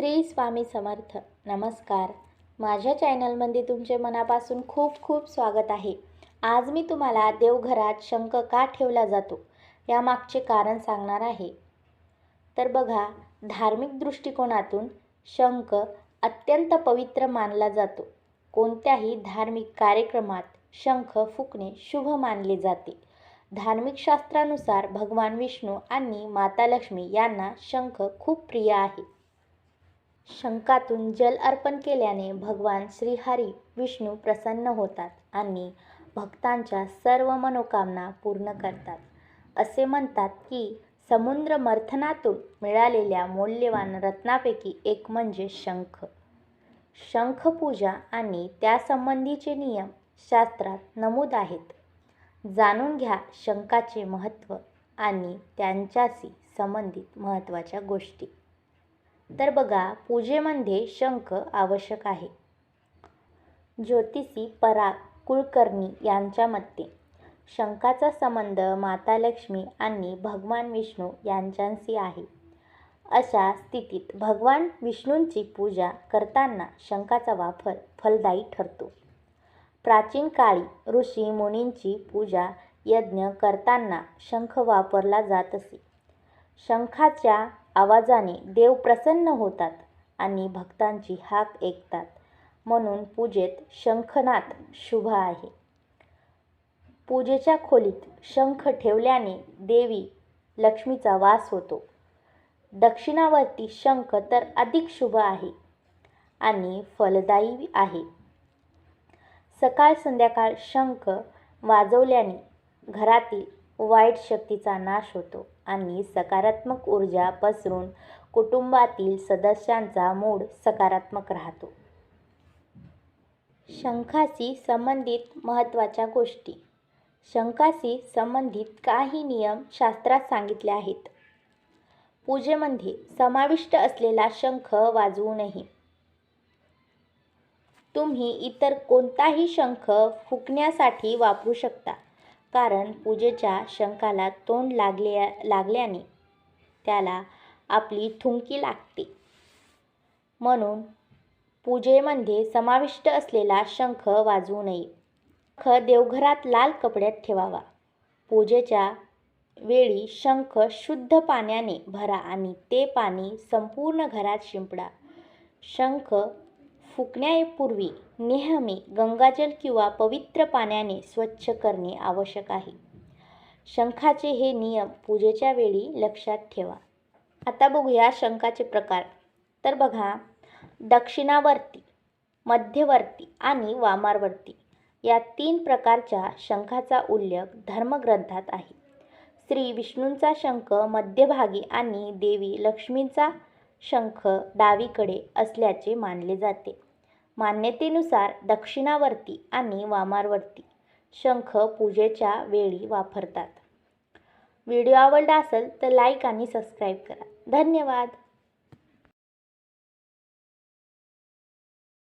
श्री स्वामी समर्थ. नमस्कार. माझ्या चॅनलमध्ये तुमचे मनापासून खूप खूप स्वागत आहे. आज मी तुम्हाला देवघरात शंख का ठेवला जातो यामागचे कारण सांगणार आहे. तर बघा धार्मिक दृष्टिकोनातून शंख अत्यंत पवित्र मानला जातो. कोणत्याही धार्मिक कार्यक्रमात शंख फुकणे शुभ मानले जाते. धार्मिक शास्त्रानुसार भगवान विष्णू आणि माता लक्ष्मी यांना शंख खूप प्रिय आहे. शंखातून जल अर्पण केल्याने भगवान श्रीहरी विष्णू प्रसन्न होतात आणि भक्तांच्या सर्व मनोकामना पूर्ण करतात. असे म्हणतात की समुद्र मर्थनातून मिळालेल्या मौल्यवान रत्नापैकी एक म्हणजे शंख. शंखपूजा आणि त्यासंबंधीचे नियम शास्त्रात नमूद आहेत. जाणून घ्या शंखाचे महत्त्व आणि त्यांच्याशी संबंधित महत्त्वाच्या गोष्टी. तर बघा पूजेमध्ये शंख आवश्यक आहे. ज्योतिषी पराग कुलकर्णी यांच्या मते शंखाचा संबंध माता लक्ष्मी आणि भगवान विष्णू यांच्याशी आहे. अशा स्थितीत भगवान विष्णूंची पूजा करताना शंखाचा वापर फलदायी ठरतो. प्राचीन काळी ऋषी मुनींची पूजा यज्ञ करताना शंख वापरला जात असे. शंखाच्या आवाजाने देव प्रसन्न होतात आणि भक्तांची हाक ऐकतात. म्हणून पूजेत शंखनाद शुभ आहे. पूजेच्या खोलीत शंख ठेवल्याने देवी लक्ष्मीचा वास होतो. दक्षिणावरती शंख तर अधिक शुभ आहे आणि फलदायी आहे. सकाळ संध्याकाळ शंख वाजवल्याने घरातील वाईट शक्तीचा नाश होतो. आणि सकारात्मक ऊर्जा पसरून कुटुंबातील सदस्यांचा मूड सकारात्मक राहतो. शंखाशी संबंधित महत्त्वाच्या गोष्टी. शंखाशी संबंधित काही नियम शास्त्रात सांगितले आहेत. पूजेमध्ये समाविष्ट असलेला शंख वाजवू नये. तुम्ही इतर कोणताही शंख फुकण्यासाठी वापरू शकता. कारण पूजेच्या शंखाला तोंड लागल्या लागल्याने त्याला आपली थुंकी लागते. म्हणून पूजेमध्ये समाविष्ट असलेला शंख वाजवू नये. शंख देवघरात लाल कपड्यात ठेवावा. पूजेच्या वेळी शंख शुद्ध पाण्याने भरा आणि ते पाणी संपूर्ण घरात शिंपडा. शंख फुकण्यापूर्वी नेहमी गंगाजल किंवा पवित्र पाण्याने स्वच्छ करणे आवश्यक आहे. शंखाचे हे नियम पूजेच्या वेळी लक्षात ठेवा. आता बघूया शंखाचे प्रकार. तर बघा दक्षिणावर्ती मध्यवर्ती आणि वामारवर्ती या तीन प्रकारच्या शंखाचा उल्लेख धर्मग्रंथात आहे. श्री विष्णूंचा शंख मध्यभागी आणि देवी लक्ष्मींचा शंख डावीकडे असल्याचे मानले जाते. मान्यतेनुसार दक्षिणावर्ती आणि वामारवर्ती शंख पूजेच्या वेळी वापरतात. व्हिडिओ आवडला असेल तर लाईक आणि सबस्क्राईब करा. धन्यवाद!